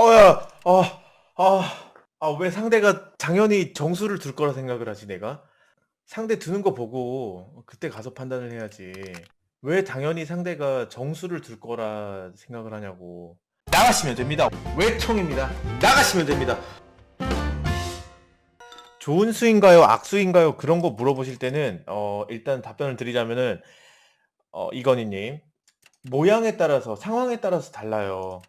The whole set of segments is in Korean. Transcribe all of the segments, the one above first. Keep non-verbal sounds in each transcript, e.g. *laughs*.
어야, 아, 아, 아, 왜 상대가 당연히 정수를 둘 거라 생각을 하지, 내가? 상대 드는 거 보고 그때 가서 판단을 해야지. 왜 당연히 상대가 정수를 둘 거라 생각을 하냐고. 나가시면 됩니다. 외통입니다. 나가시면 됩니다. 좋은 수인가요? 악수인가요? 그런 거 물어보실 때는 어, 일단 답변을 드리자면은 어, 이건희님 모양에 따라서 상황에 따라서 달라요.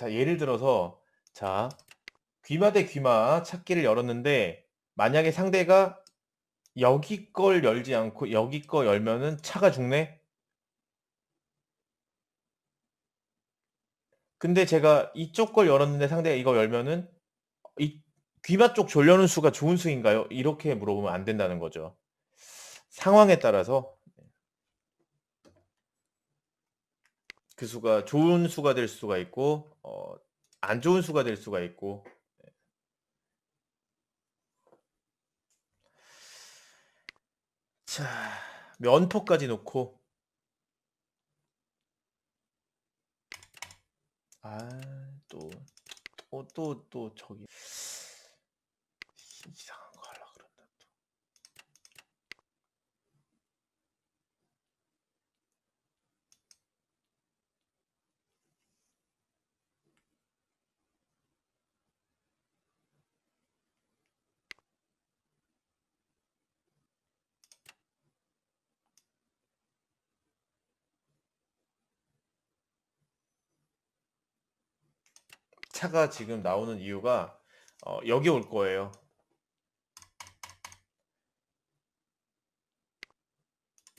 자 예를 들어서 자 귀마 대 귀마 찾기를 열었는데 만약에 상대가 여기 걸 열지 않고 여기 거 열면은 차가 죽네? 근데 제가 이쪽 걸 열었는데 상대가 이거 열면은 이 귀마 쪽 졸려는 수가 좋은 수인가요? 이렇게 물어보면 안 된다는 거죠. 상황에 따라서 그 수가 좋은 수가 될 수가 있고 어, 안 좋은 수가 될 수가 있고. 자 면포까지 놓고. 아또 또, 또, 또 저기. 이상한 거 하려 그런다 또. 차가 지금 나오는 이유가 어, 여기 올 거예요.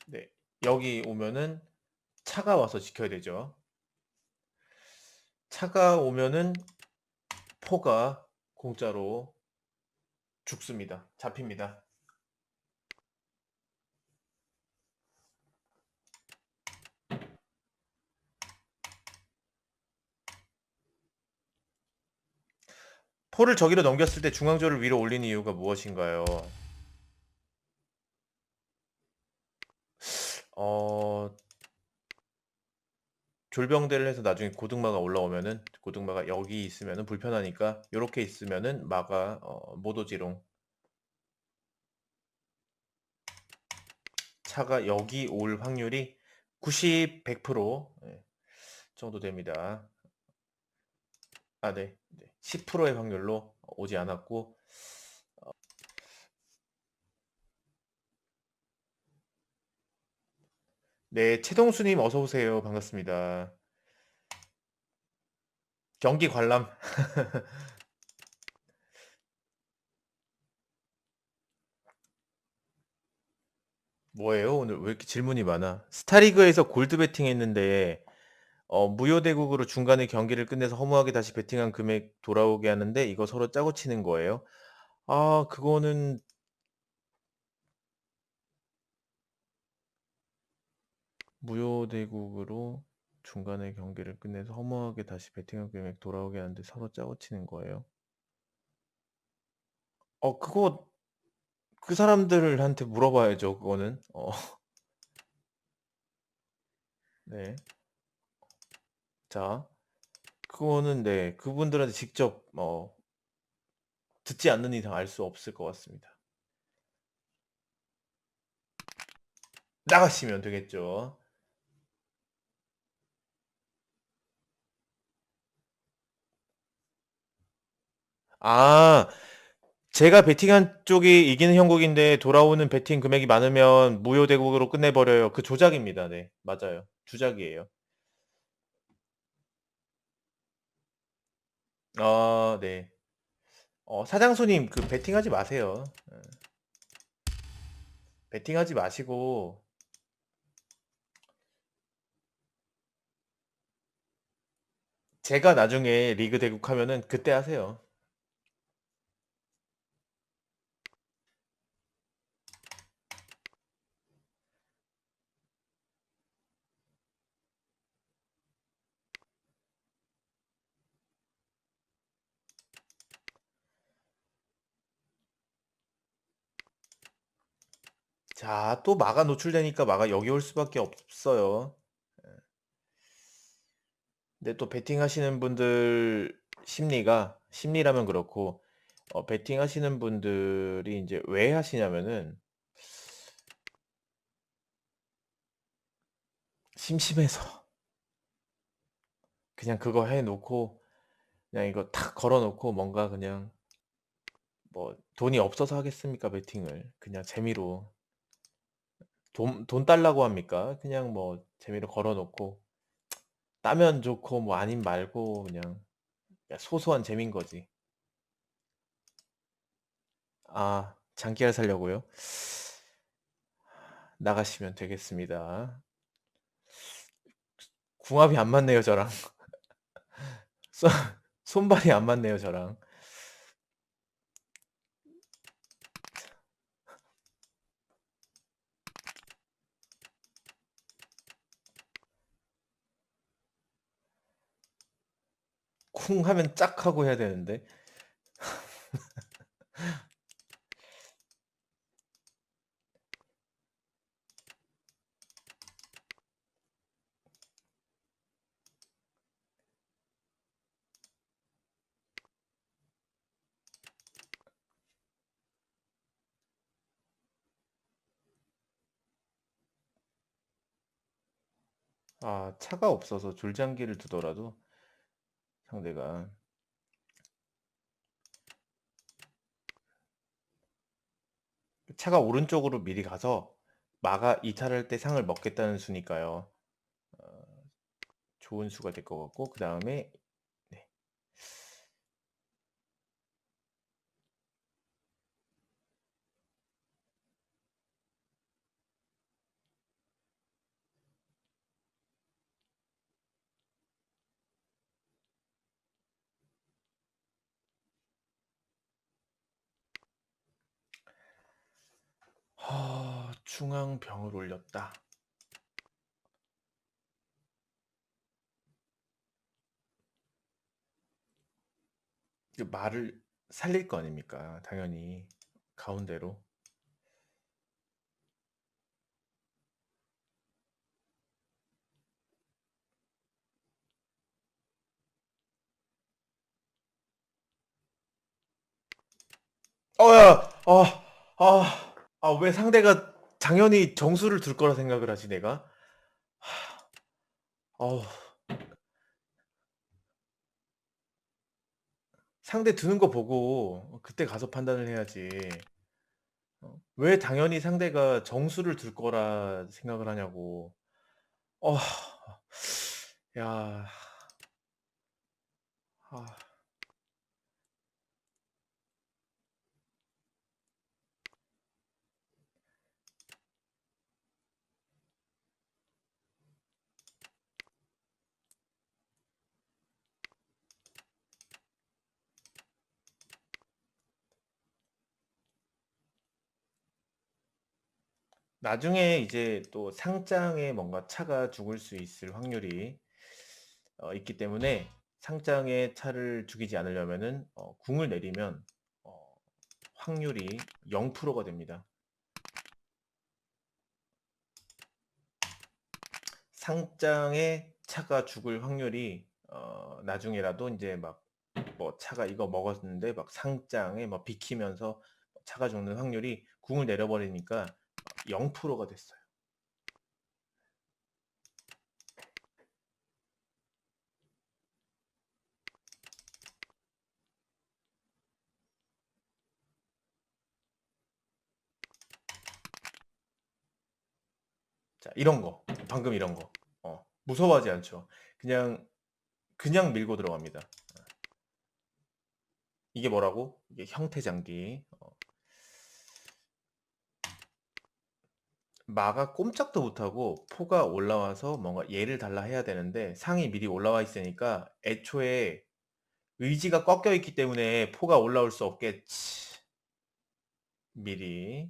네, 여기 오면은 차가 와서 지켜야 되죠. 차가 오면은 포가 공짜로 죽습니다. 잡힙니다. 포를 저기로 넘겼을 때 중앙조를 위로 올리는 이유가 무엇인가요? 어, 졸병대를 해서 나중에 고등마가 올라오면은 고등마가 여기 있으면은 불편하니까 이렇게 있으면은 마가 어, 못 오지롱. 차가 여기 올 확률이 90, 100% 예, 정도 됩니다. 아, 네. 네. 10%의 확률로 오지 않았고 어, 네, 최동수님 어서 오세요. 반갑습니다. 경기 관람. *laughs* 뭐예요? 오늘 왜 이렇게 질문이 많아? 스타리그에서 골드 베팅 했는데 어, 무효 대국으로 중간에 경기를 끝내서 허무하게 다시 베팅한 금액 돌아오게 하는데 이거 서로 짜고 치는 거예요? 아, 그거는 무효 대국으로 중간에 경기를 끝내서 허무하게 다시 베팅한 금액 돌아오게 하는데 서로 짜고 치는 거예요? 어, 그거 그 사람들한테 물어봐야죠. 그거는. 어. *laughs* 네. 자, 그거는 네, 그분들한테 직접 어, 듣지 않는 이상 알 수 없을 것 같습니다. 나가시면 되겠죠. 아, 제가 베팅한 쪽이 이기는 형국인데 돌아오는 베팅 금액이 많으면 무효 대국으로 끝내 버려요. 그 조작입니다. 네, 맞아요. 주작이에요. 아, 네. 어, 사장수님, 그 베팅하지 마세요. 예. 베팅하지 마시고 제가 나중에 리그 대국하면은 그때 하세요. 자, 또 마가 노출되니까 마가 여기 올 수밖에 없어요. 예. 근데 또 베팅 하시는 분들 심리가 심리라면 그렇고 어 베팅하시는 분들이 인제 왜 하시냐면은 심심해서. *laughs* 그냥 그거 해 놓고 그냥 이거 탁 걸어 놓고 뭔가 그냥 뭐 돈이 없어서 하겠습니까 베팅을. 그냥 재미로. 돈 돈 달라고 합니까? 그냥 뭐 재미로 걸어 놓고 따면 좋고 뭐 아님 말고 그냥 그냥 소소한 재미인 거지. 아 장기를 사려고요? 나가시면 되겠습니다. 궁합이 안 맞네요 저랑. *laughs* 손 손발이 안 맞네요 저랑. 쿵 하면 짝 하고 해야 되는데. 아 차가 없어서 줄잠기를 두더라도 상대가 차가 오른쪽으로 미리 가서 마가 이탈할 때 상을 먹겠다는 수니까요. 어 좋은 수가 될 것 같고 그 다음에 아 중앙병을 올렸다. 그 말을 살릴 거 아닙니까 당연히 가운데로. 어 야. 아. 아. 아 왜 상대가 당연히 정수를 둘 거라 생각을 하지 내가? 어우. 상대 드는 거 보고 그때 가서 판단을 해야지. 어 왜 당연히 상대가 정수를 둘 거라 생각을 하냐고. 어. 야. 아. 나중에 이제 또 상장에 뭔가 차가 죽을 수 있을 확률이 어 있기 때문에 상장에 차를 죽이지 않으려면은 어 궁을 내리면 어 확률이 0%가 됩니다. 상장에 차가 죽을 확률이 어 나중에라도 인제 막 뭐 차가 이거 먹었는데 막 상장에 막 비키면서 차가 죽는 확률이 궁을 내려 버리니까 0%가 됐어요. 자 이런 거. 방금 이런 거. 어 무서워하지 않죠. 그냥, 그냥 밀고 들어갑니다. 어. 이게 뭐라고? 이게 형태장기. 마가 꼼짝도 못하고 포가 올라와서 뭔가 얘를 달라 해야 되는데 상이 미리 올라와 있으니까 애초에 의지가 꺾여 있기 때문에 포가 올라올 수 없겠지. 미리.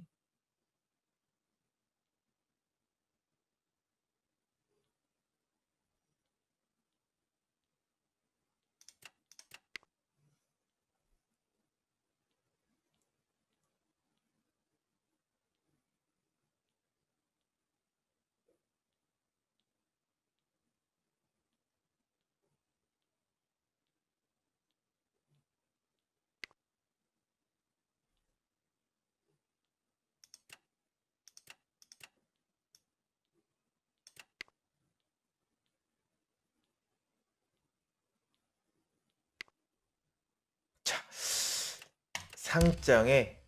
상장에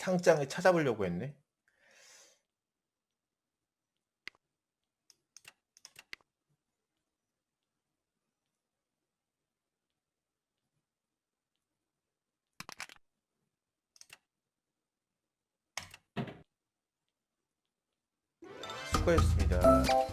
상장을 찾아보려고 했네. 수고했습니다.